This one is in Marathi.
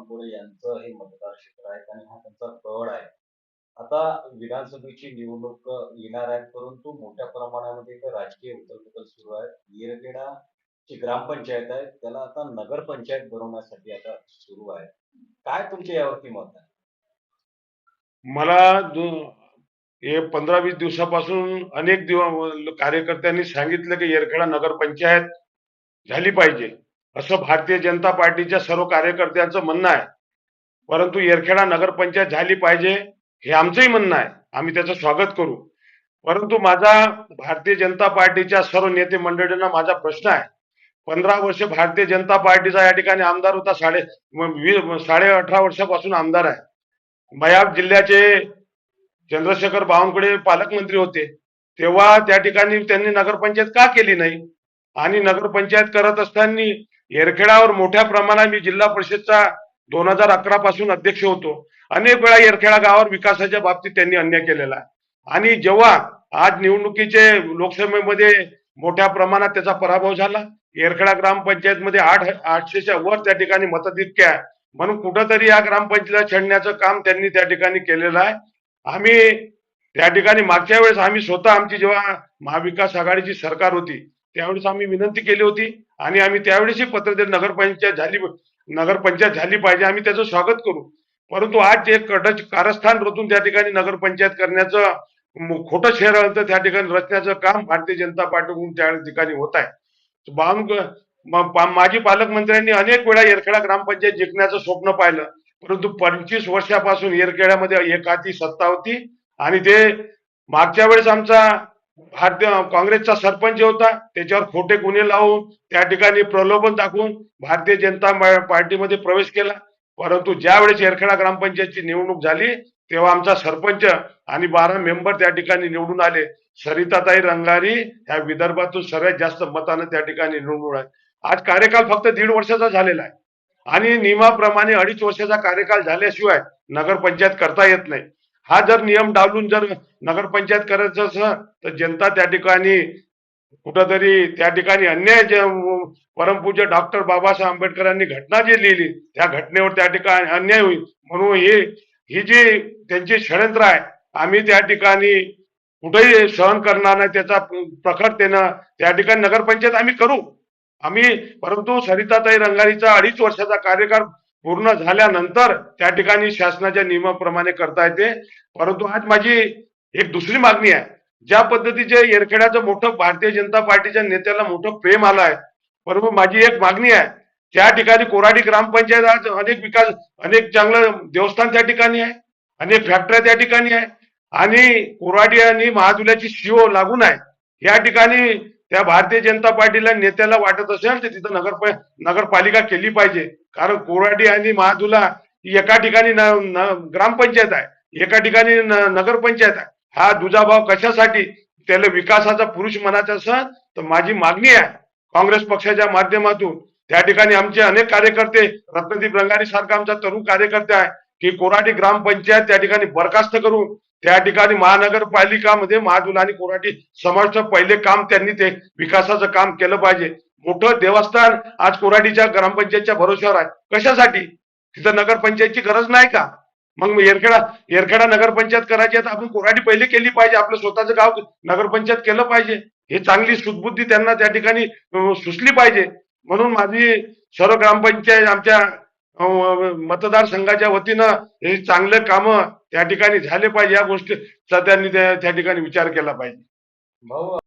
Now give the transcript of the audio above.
बावनकुळे यांचं हे मतदारक्षेत्र आहे आणि हा त्यांचा गड आहे. आता विधानसभेची निवडणूक येणार आहे परंतु मोठ्या प्रमाणामध्ये इथं राजकीय उथलपुथल सुरू आहे येरखेडा जी ग्रामपंचायत आहे त्याला आता नगर पंचायत बनवण्यासाठी आता सुरू आहे. काय तुमचे यावरती मत आहे? मला हे पंधरा वीस दिवसापासून अनेक दिवस कार्यकर्त्यांनी सांगितलं की येरखेडा नगरपंचायत झाली पाहिजे. असं भारतीय जनता पार्टीच्या सर्व कार्यकर्त्यांचं म्हणणं आहे. परंतु येरखेडा नगरपंचायत झाली पाहिजे हे आमचंही म्हणणं आहे. आम्ही त्याचं स्वागत करू. परंतु माझा भारतीय जनता पार्टीच्या सर्व नेते मंडळींना माझा प्रश्न आहे. पंधरा वर्ष भारतीय जनता पार्टीचा या ठिकाणी आमदार होता साडे साडे अठरा वर्षापासून आमदार आहे. मयाब जिल्ह्याचे चंद्रशेखर बावनकुळे पालकमंत्री होते. तेव्हा त्या ठिकाणी त्यांनी नगरपंचायत का केली नाही? आणि नगरपंचायत करत असताना येरखेडावर मोठ्या प्रमाणात मी जिल्हा परिषदचा दोन हजार अकरा पासून अध्यक्ष होतो. अनेक वेळा येरखेडा गावावर विकासाच्या बाबतीत त्यांनी अन्याय केलेला आहे. आणि जेव्हा आज निवडणुकीचे लोकसभेमध्ये मोठ्या प्रमाणात त्याचा पराभव झाला येरखेडा ग्रामपंचायतमध्ये आठ आठशेच्या वर त्या ठिकाणी मतदिक्य आहे. म्हणून कुठंतरी या ग्रामपंचायत छेडण्याचं काम त्यांनी त्या ठिकाणी केलेलं आहे. आम्ही त्या ठिकाणी मागच्या वेळेस आम्ही स्वतः आमची जेव्हा महाविकास आघाडीची सरकार होती त्यावेळेस आम्ही विनंती केली होती आणि आम्ही त्यावेळेसही पत्र दिलं नगरपंचायत झाली नगरपंचायत झाली पाहिजे आम्ही त्याचं स्वागत करू. परंतु आज जे कडच कारस्थान रचून त्या ठिकाणी नगरपंचायत करण्याचं खोटं शहर त्या ठिकाणी रचण्याचं काम भारतीय जनता पार्टीकडून त्या ठिकाणी होत आहे. बावन माजी पालकमंत्र्यांनी अनेक वेळा येरखेडा ग्रामपंचायत जिंकण्याचं स्वप्न पाहिलं. परंतु पंचवीस वर्षापासून येरखेड्यामध्ये एकाची सत्ता होती आणि ते मागच्या वेळेस आमचा भारतीय काँग्रेसचा सरपंच होता त्याच्यावर खोटे गुन्हे लावून त्या ठिकाणी प्रलोभन दाखवून भारतीय जनता पार्टीमध्ये प्रवेश केला. परंतु ज्यावेळेस येरखेडा ग्रामपंचायतची निवडणूक झाली तेव्हा आमचा सरपंच आणि बारा मेंबर त्या ठिकाणी निवडून आले. सरिताताई रंगारी ह्या विदर्भातून सगळ्यात जास्त मतानं त्या ठिकाणी निवडून आहे आज कार्यकाल फक्त दीड वर्षाचा झालेला आहे. आणि नियमाप्रमाणे अडीच वर्षाचा कार्यकाल झाल्याशिवाय नगरपंचायत करता येत नाही. हा जर नियम डावलून जर नगरपंचायत करायचं असं तर जनता त्या ठिकाणी कुठंतरी त्या ठिकाणी अन्याय जे परमपूज्य डॉक्टर बाबासाहेब आंबेडकरांनी घटना जी लिहिली त्या घटनेवर त्या ठिकाणी अन्याय होईल. म्हणून हे ही जी त्यांची षडयंत्र आहे आम्ही त्या ठिकाणी कुठेही सहन करणार नाही त्याचा प्रखर देणं त्या ठिकाणी नगरपंचायत आम्ही करू. आम्ही परंतु सरिताताई रंगारीचा अडीच वर्षाचा कार्यकाळ पूर्ण झाल्यानंतर त्या ठिकाणी शासनाच्या नियमाप्रमाणे करता येते. परंतु आज माझी एक दुसरी मागणी आहे. ज्या पद्धतीचे येरखेड्याचं मोठं भारतीय जनता पार्टीच्या नेत्याला मोठं प्रेम आलं आहे. परंतु माझी एक मागणी आहे. त्या ठिकाणी कोराडी ग्रामपंचायत आज अनेक विकास अनेक चांगलं देवस्थान त्या ठिकाणी आहे. अनेक फॅक्टऱ्या त्या ठिकाणी आहे. आणि कोराडी आणि महाजुल्याची शिव लागून आहे. या ठिकाणी त्या भारतीय जनता पार्टीला नेत्याला वाटत असेल तर तिथं नगर नगरपालिका केली पाहिजे. कारण कोराडी आणि महादुला एका ठिकाणी ग्रामपंचायत आहे. एका ठिकाणी नगरपंचायत आहे. हा दुजाभाव कशासाठी? त्याला विकासाचा पुरुष मनाचा असेल तर माझी मागणी आहे. काँग्रेस पक्षाच्या माध्यमातून. त्या ठिकाणी आमचे अनेक कार्यकर्ते रत्नदीप रंगारी सारखा आमचा तरुण कार्यकर्ते आहे. की कोराटी ग्रामपंचायत त्या ठिकाणी बरखास्त करून त्या ठिकाणी महानगरपालिकामध्ये महादुल आणि कोराटी समाजचं पहिले काम त्यांनी ते विकासाचं काम केलं पाहिजे. मोठं देवस्थान आज कोराटीच्या ग्रामपंचायतच्या भरोश्यावर आहे. कशासाठी? तिथं नगरपंचायतची गरज नाही का? मग येरखेडा येरखेडा नगरपंचायत करायची आहे तर आपण कोराटी पहिले केली पाहिजे. आपलं स्वतःचं गाव नगरपंचायत केलं पाहिजे. हे चांगली सुदबुद्धी त्यांना त्या ठिकाणी सुचली पाहिजे. म्हणून माझी सर्व ग्रामपंचायत आमच्या मतदारसंघाच्या वतीनं हे चांगले काम त्या ठिकाणी झाले पाहिजे या गोष्टी त्यांनी त्या त्या ठिकाणी विचार केला पाहिजे. भाऊ